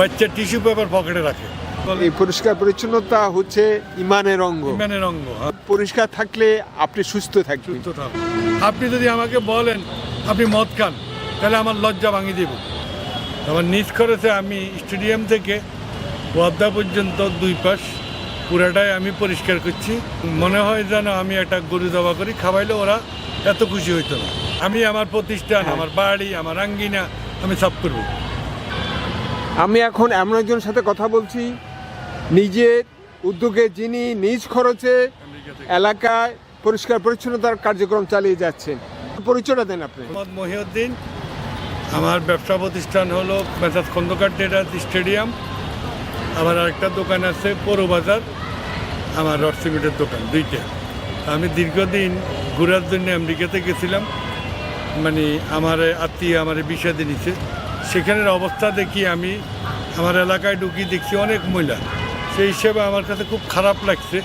বাচ্চা tissue paper পকেটে রাখে। এই পরিষ্কার পরিচ্ছন্নতা হচ্ছে ইমানের অঙ্গ। ইমানের অঙ্গ হ্যাঁ, পরিষ্কার থাকলে আপনি সুস্থ থাকবেন। সুস্থ থাকো। আপনি যদি আমাকে বলেন আপনি মদ খান তাহলে আমার লজ্জা ভাঙিয়ে দেব। আমার নিজ খরচে আমি স্টেডিয়াম থেকে ওয়াদ্দা পর্যন্ত দুই পাশ পুরাটাই আমি পরিষ্কার করছি। মনে হয় যেন আমি একটা গরু দাবা করি খাওয়াইলে ওরা এত খুশি হইতো না। আমি আমার প্রতিষ্ঠান আমার বাড়ি আমার আঙ্গিনা আমি সব করব। আমি এখন এমন একজনের সাথে কথা বলছি নিজের উদ্যোগে যিনি নিজ খরচে এলাকায় পরিষ্কার পরিচ্ছন্নতার কার্যক্রম চালিয়ে যাচ্ছেন। পরিচয়টা দেন আপনি। মহিউদ্দিন, আমার ব্যবসা প্রতিষ্ঠান হলো মেসাজ খন্দকার ট্রেডার্স স্টেডিয়াম। আমার আরেকটা দোকান আছে, পৌর বাজার। আমার রড দোকান, দুইটা। আমি দীর্ঘদিন ঘোরার জন্য আমেরিকাতে গেছিলাম। মানে আমার আত্মীয় আমার বিষয় নিছে। সেখানের অবস্থা দেখি আমি। আমার এলাকায় ঢুকি দেখছি অনেক মহিলা। সেই হিসেবে আমার কাছে খুব খারাপ লাগছে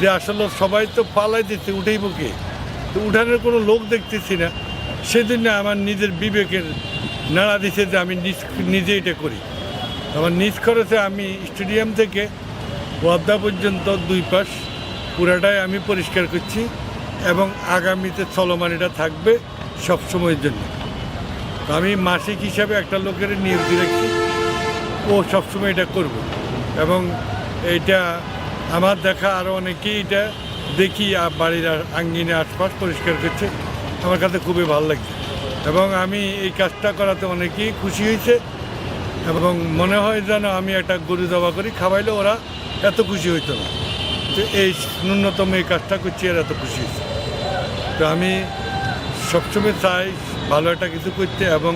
যে আসলে সবাই তো পালাই দিচ্ছে উঠেই বুকে। তো উঠানের কোনো লোক দেখতেছি না। সেজন্য আমার নিজের বিবেকের নাড়া দিছে যে আমি নিজ এটা করি। আমার নিজ খরচে আমি স্টেডিয়াম থেকে ওয়াদ্দা পর্যন্ত দুই পাশ পুরাটাই আমি পরিষ্কার করছি এবং আগামীতে চলমান এটা থাকবে সব সময়ের জন্য। আমি মাসিক হিসাবে একটা লোকের নিয়োগ দিয়ে রাখছি ও সবসময় এটা করব। এবং এইটা আমার দেখা আরও অনেকেই এটা দেখি আর বাড়ির আঙ্গিনে আশপাশ পরিষ্কার করছে। আমার কাছে খুবই ভালো লাগছে। এবং আমি এই কাজটা করাতে অনেকেই খুশি হয়েছে। এবং মনে হয় যেন আমি একটা গরু দাবা করি, খাওয়াইলে ওরা এত খুশি হইতো না। তো এই ন্যূনতম এই কাজটা করছি আর এত খুশি হয়েছে। তো আমি সবসময় চাই ভালো একটা কিছু করতে এবং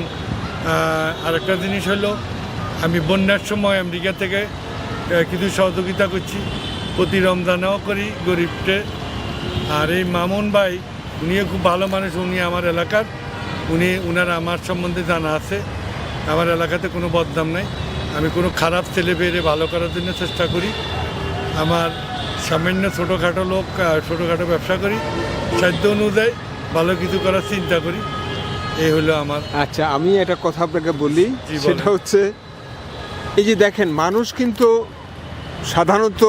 আরেকটা জিনিস হলো, আমি বন্যার সময় আমেরিকা থেকে কিছু সহযোগিতা করছি। প্রতি রমজানেও করি গরিবকে। আর এই মামুন ভাই, উনিও খুব ভালো মানুষ, উনি আমার এলাকার। উনি, উনার আমার সম্বন্ধে জানা আছে। আমার এলাকাতে কোনো বদনাম নাই। আমি কোনো খারাপ ছেলে পেয়ে ভালো করার জন্য চেষ্টা করি। আমার সামান্য ছোটোখাটো লোক ছোটোখাটো ব্যবসা করি। সাধ্য অনুযায়ী ভালো কিছু করার চিন্তা করি। এই হলো আমার। আচ্ছা আমি একটা কথা আপনাকে বলি সেটা হচ্ছে এই যে দেখেন মানুষ কিন্তু সাধারণত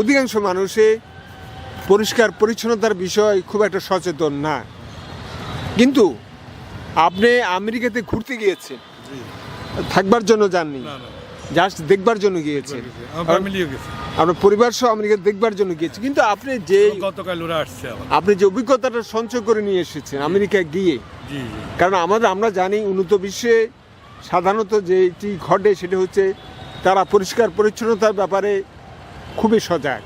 অধিকাংশ মানুষে পরিষ্কার পরিচ্ছন্নতার বিষয় খুব একটা সচেতন না। কিন্তু আপনি আমেরিকাতে ঘুরতে গিয়েছেন থাকবার জন্য যাননি। জাস্ট দেখবার জন্য আমার আপনার পরিবার সহ আমেরিকা দেখবার জন্য গিয়েছে। কিন্তু আপনি যে গতকাল ওরা আসছে আপনি যে অভিজ্ঞতাটা সঞ্চয় করে নিয়ে এসেছেন আমেরিকা গিয়ে কারণ আমাদের আমরা জানি উন্নত বিশ্বে সাধারণত যেটি ঘটে সেটি হচ্ছে তারা পরিষ্কার পরিচ্ছন্নতার ব্যাপারে খুবই সজাগ।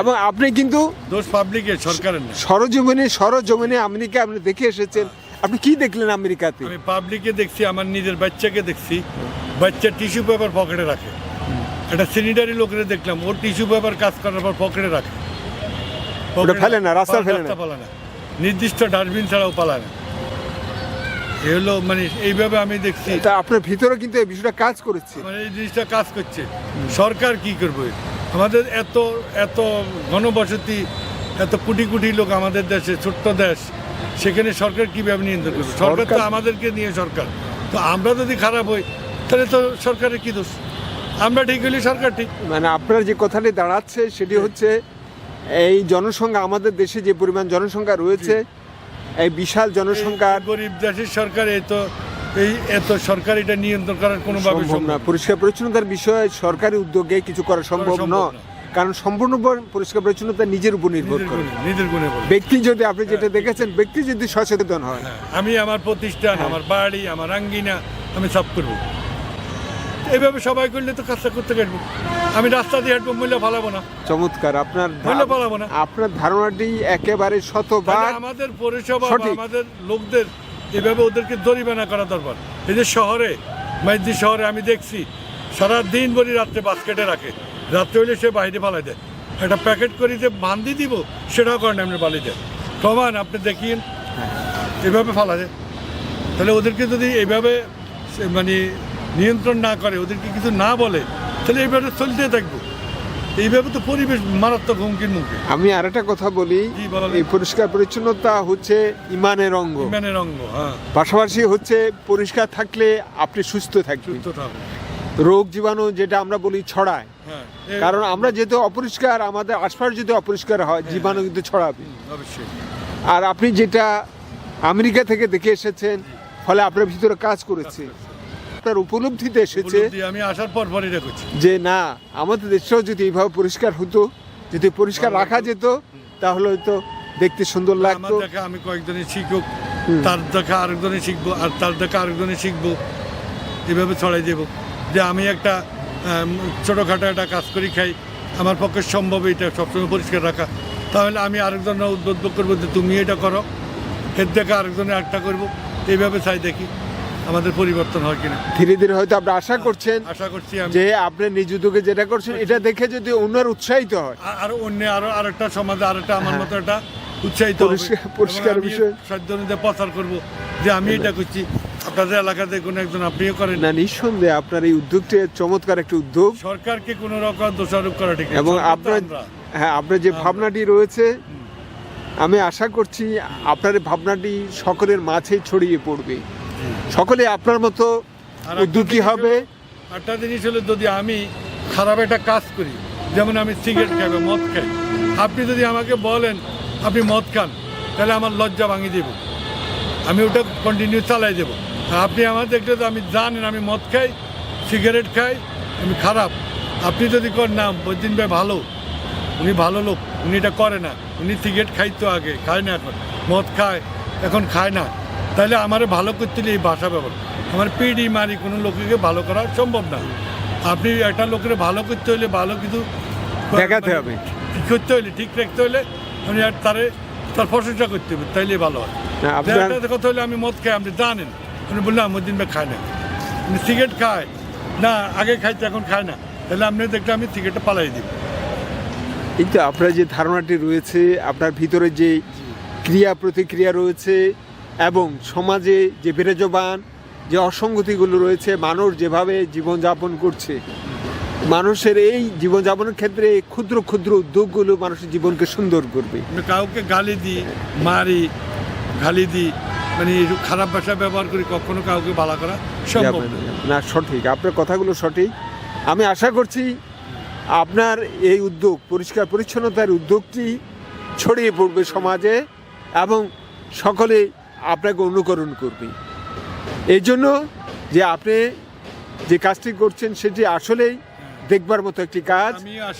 এবং আপনি কিন্তু দোষ পাবলিকের সরকারের সরজমিনে সরজমিনে আমেরিকা আপনি দেখে এসেছেন। আপনি কি দেখলেন আমেরিকাতে? আমি পাবলিকে দেখছি আমার নিজের বাচ্চাকে দেখছি। বাচ্চা টিস্যু পেপার পকেটে রাখে। একটা স্যানিটারি লোকের দেখলাম ওর টিস্যু পেপার কাজ করার পর পকেটে রাখে। ওটা ফেলে না, রাস্তায় ফেলে না। পালা না। নির্দিষ্ট ডাস্টবিন ছাড়াও পালায় না। এ হলো মানে এইভাবে আমি দেখছি। তা আপনার ভিতরে কিন্তু এই বিষয়টা কাজ করেছে। মানে এই জিনিসটা কাজ করছে। সরকার কি করবে? আমাদের এত এত ঘনবসতি এত কোটি কোটি লোক আমাদের দেশে ছোট্ট দেশ সেখানে সরকার কীভাবে নিয়ন্ত্রণ করবে? সরকার তো আমাদেরকে নিয়ে সরকার। তো আমরা যদি খারাপ হই তাহলে তো সরকারের কি দোষ? আমরা ঠিক হলে সরকার ঠিক। মানে আপনার যে কথাটি দাঁড়াচ্ছে সেটি হচ্ছে এই জনসংখ্যা আমাদের দেশে যে পরিমাণ জনসংখ্যা রয়েছে এই বিশাল জনসংখ্যা গরিব দেশের সরকার এই তো এই এত সরকার এটা নিয়ন্ত্রণ করার কোনোভাবে সম্ভব না। পরিষ্কার পরিচ্ছন্নতার বিষয়ে সরকারি উদ্যোগে কিছু করা সম্ভব নয়। কারণ সম্পূর্ণ পরিষ্কার পরিচ্ছন্নতা নিজের উপর নির্ভর করে। নিজের গুণে ব্যক্তি যদি আপনি যেটা দেখেছেন ব্যক্তি যদি সচেতন হয়। হ্যাঁ, আমি আমার প্রতিষ্ঠান হ্যাঁ। আমার বাড়ি আমার আঙ্গিনা আমি সব করব। এইভাবে সবাই করলে তো কাজটা করতে কাটবো আমি রাস্তা দিয়ে হাঁটবো মূল্য ফালাবো না। চমৎকার আপনার বললে পালাবো না। আপনার ধারণাটি একেবারে শতভাগ আমাদের পরিষেবা আমাদের লোকদের এভাবে ওদেরকে জরিমানা করা দরকার। এই যে শহরে মাইজি শহরে আমি দেখছি সারা দিন ভরি রাত্রে বাস্কেটে রাখে। রাত্রে হলে সে বাইরে ফালাই দেয়। একটা প্যাকেট করে যে বান্ধি দিব সেটাও করেন আপনি বালি দেয়। প্রমাণ আপনি দেখিয়েন এভাবে ফালা যায় তাহলে ওদেরকে যদি এইভাবে সে মানে নিয়ন্ত্রণ না করে ওদেরকে কিছু না বলে তাহলে এইভাবে চলতে থাকব। এইভাবে তো পরিবেশ মারাত্মক হুমকির মুখে। আমি আর একটা কথা বলি এই পরিষ্কার পরিচ্ছন্নতা হচ্ছে ইমানের অঙ্গ। বিমানের অঙ্গ হ্যাঁ। পাশাপাশি হচ্ছে পরিষ্কার থাকলে আপনি সুস্থ থাকবেন। সুস্থ থাকব। রোগ জীবাণু যেটা আমরা বলি ছড়ায়। হ্যাঁ কারণ আমরা যেহেতু অপরিষ্কার আমাদের আশপাশ যদি অপরিষ্কার হয় জীবাণু কিন্তু ছড়াবে। অবশ্যই। আর আপনি যেটা আমেরিকা থেকে দেখে এসেছেন ফলে আপনার ভিতরে কাজ করেছে। আপনার উপলব্ধিতে এসেছে আমি আসার পর পরই রেখেছি যে না আমাদের দেশটাও যদি এইভাবে পরিষ্কার হতো যদি পরিষ্কার রাখা যেত তাহলে হয়তো দেখতে সুন্দর আমার লাগতো আমি কয়েকজনের শিখুক তার দেখা আরেকজনে শিখব আর তার দেখা আরেকজনে শিখব এভাবে ছড়াই দেব। যে আমি একটা ছোটোখাটো একটা কাজ করি খাই আমার পক্ষে সম্ভব এটা সবসময় পরিষ্কার রাখা। তাহলে আমি আরেকজনের উদ্বুদ্ধ করব যে তুমি এটা করো এর দেখা আরেকজনে একটা করব। এইভাবে চাই দেখি। আমাদের পরিবর্তন হয় কিনা। ধীরে ধীরে হয়তো আপনি আশা করছেন আশা করছি আমি। যে আপনি নিজ উদ্যোগে যেটা করছেন এটা দেখে যদি অন্যরা উৎসাহিত হয়। আরও অন্য আরও আরেকটা সমাজে আরেকটা আমার হ্যাঁ। মতো একটা উৎসাহিত। পরিষ্কার- বিষয়। সাধ্যনিতে প্রচার করব যে আমি এটা করছি। আপনাদের এলাকাতে কোনো একজন আপনিও করেন না নিঃসন্দেহে আপনার এই উদ্যোগটি চমৎকার একটি উদ্যোগ। সরকারকে কোনো রকম দোষারোপ করা ঠিক এবং আপনার হ্যাঁ আপনার যে ভাবনাটি রয়েছে আমি আশা করছি আপনার এই ভাবনাটি সকলের মাঝে ছড়িয়ে পড়বে। সকলে আপনার মতো উদ্যোগী হবে। একটা জিনিস হলো যদি আমি খারাপ একটা কাজ করি যেমন আমি সিগারেট খাই বা মদ খাই। আপনি যদি আমাকে বলেন আপনি মদ খান তাহলে আমার লজ্জা ভাঙিয়ে দেব। আমি ওটা কন্টিনিউ চালাই দেবো। আপনি আমার দেখলে তো আমি জানেন আমি মদ খাই সিগারেট খাই আমি খারাপ। আপনি যদি করেন না বদিন ভাই ভালো। উনি ভালো লোক উনি এটা করে না। উনি সিগারেট খাইতো আগে খায় না এখন। মদ খায় এখন খায় না। তাহলে আমারে ভালো করতে হলে এই ভাষা ব্যবহার। আমার পিডি মারি কোনো লোককে ভালো করা সম্ভব না। আপনি একটা লোকের ভালো করতে হলে ভালো কিছু দেখাতে মানে হবে। ঠিক করতে হলে ঠিক রাখতে হলে আপনি আর তারে তার প্রশংসা করতে হবে তাইলে ভালো হয়। কথা হলে আমি মদ খাই আপনি জানেন। উনি বললাম মদিন ভাই খায় না। সিগারেট খায়। না আগে খাইতে এখন খায় না। তাহলে আপনি দেখলে আমি সিগারেটটা পালাই দিব। কিন্তু আপনার যে ধারণাটি রয়েছে আপনার ভিতরে যে ক্রিয়া প্রতিক্রিয়া রয়েছে এবং সমাজে যে বিরাজমান যে অসঙ্গতিগুলো রয়েছে মানুষ যেভাবে জীবনযাপন করছে মানুষের এই জীবনযাপনের ক্ষেত্রে ক্ষুদ্র ক্ষুদ্র উদ্যোগগুলো মানুষের জীবনকে সুন্দর করবে। কাউকে গালি দিই মারি গালি দিই মানে খারাপ ভাষা ব্যবহার করি কখনো কাউকে ভালো করা সম্ভব। না সঠিক। আপনার কথাগুলো সঠিক। আমি আশা করছি আপনার এই উদ্যোগ পরিষ্কার পরিচ্ছন্নতার উদ্যোগটি ছড়িয়ে পড়বে সমাজে এবং সকলে আপনাকে অনুকরণ করবে। এই জন্য যে আপনি যে কাজটি করছেন সেটি আসলেই দেখবার মতো একটি কাজ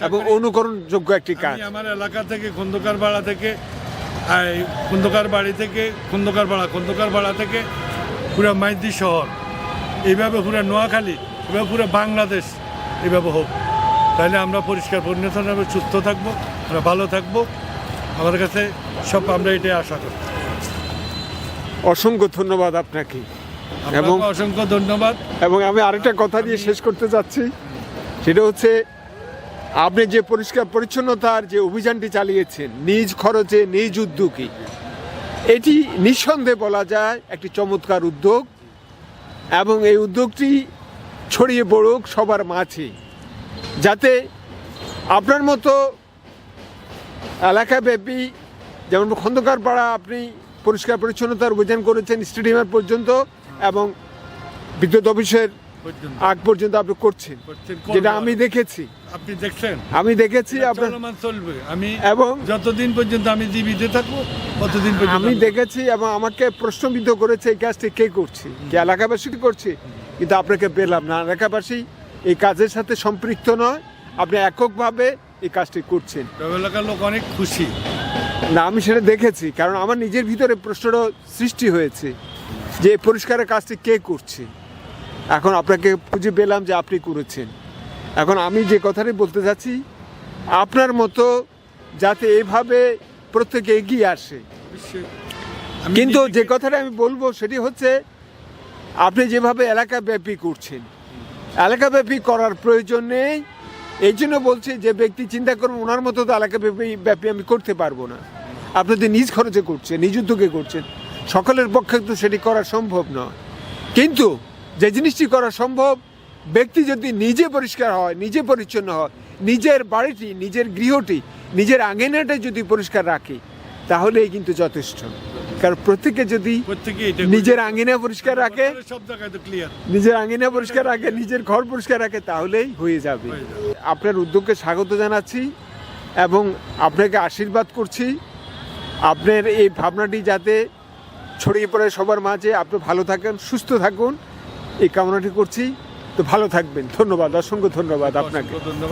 এবং অনুকরণযোগ্য একটি কাজ। আমার এলাকা থেকে খন্দকার পাড়া থেকে খন্দকার বাড়ি থেকে খন্দকার পাড়া খন্দকার পাড়া থেকে পুরো মাইদি শহর। এইভাবে পুরো নোয়াখালী এভাবে পুরো বাংলাদেশ এইভাবে হোক। তাহলে আমরা পরিষ্কার পরিচ্ছন্নভাবে সুস্থ থাকব আমরা ভালো থাকব। আমাদের কাছে সব আমরা এটাই আশা করি। অসংখ্য ধন্যবাদ আপনাকে। এবং অসংখ্য ধন্যবাদ। এবং আমি আরেকটা কথা দিয়ে শেষ করতে যাচ্ছি। সেটা হচ্ছে আপনি যে পরিষ্কার পরিচ্ছন্নতার যে অভিযানটি চালিয়েছেন নিজ খরচে নিজ উদ্যোগে এটি নিঃসন্দেহে বলা যায় একটি চমৎকার উদ্যোগ। এবং এই উদ্যোগটি ছড়িয়ে পড়ুক সবার মাঝে যাতে আপনার মতো এলাকাব্যাপী যেমন খন্দকার পাড়া আপনি পরিষ্কার পরিচ্ছন্নতার অভিযান করেছেন স্টেডিয়ামের পর্যন্ত এবং বিদ্যুৎ অফিসের আগ পর্যন্ত আপনি করছেন। যেটা আমি দেখেছি। আপনি দেখছেন? আমি দেখেছি আপনার চলবে। আমি এবং যতদিন পর্যন্ত আমি জীবিত থাকব ততদিন পর্যন্ত আমি দেখেছি এবং আমাকে প্রশ্নবিদ্ধ করেছে এই কাজটি কে করছে। কে এলাকাবাসী করছে? কিন্তু আপনাকে পেলাম না। এলাকাবাসী এই কাজের সাথে সম্পৃক্ত নয়। আপনি এককভাবে এই কাজটি করছেন। এলাকার লোক অনেক খুশি। না আমি সেটা দেখেছি কারণ আমার নিজের ভিতরে প্রশ্নটা সৃষ্টি হয়েছে যে পরিষ্কারের কাজটি কে করছে। এখন আপনাকে খুঁজে পেলাম যে আপনি করেছেন। এখন আমি যে কথাটি বলতে যাচ্ছি আপনার মতো যাতে এইভাবে প্রত্যেকে এগিয়ে আসে। কিন্তু যে কথাটা আমি বলব সেটি হচ্ছে আপনি যেভাবে এলাকাব্যাপী করছেন এলাকাব্যাপী করার প্রয়োজন নেই। এই জন্য বলছি যে ব্যক্তি চিন্তা করুন ওনার মতো তো এলাকাব্যাপী ব্যাপী আমি করতে পারব না। আপনি যদি নিজ খরচে করছেন নিজ উদ্যোগে করছেন সকলের পক্ষে তো সেটি করা সম্ভব নয়। কিন্তু যে জিনিসটি করা সম্ভব ব্যক্তি যদি নিজে পরিষ্কার হয় নিজে পরিচ্ছন্ন হয় নিজের বাড়িটি নিজের গৃহটি নিজের আঙিনাটা যদি পরিষ্কার রাখে তাহলেই কিন্তু যথেষ্ট। কারণ প্রত্যেকে যদি নিজের আঙ্গিনা পরিষ্কার রাখে নিজের আঙ্গিনা পরিষ্কার রাখে নিজের ঘর পরিষ্কার রাখে তাহলেই হয়ে যাবে। আপনার উদ্যোগকে স্বাগত জানাচ্ছি এবং আপনাকে আশীর্বাদ করছি। আপনার এই ভাবনাটি যাতে ছড়িয়ে পড়ে সবার মাঝে। আপনি ভালো থাকেন, সুস্থ থাকুন। এই কামনাটি করছি। তো ভালো থাকবেন। ধন্যবাদ, অসংখ্য ধন্যবাদ আপনাকে। ধন্যবাদ।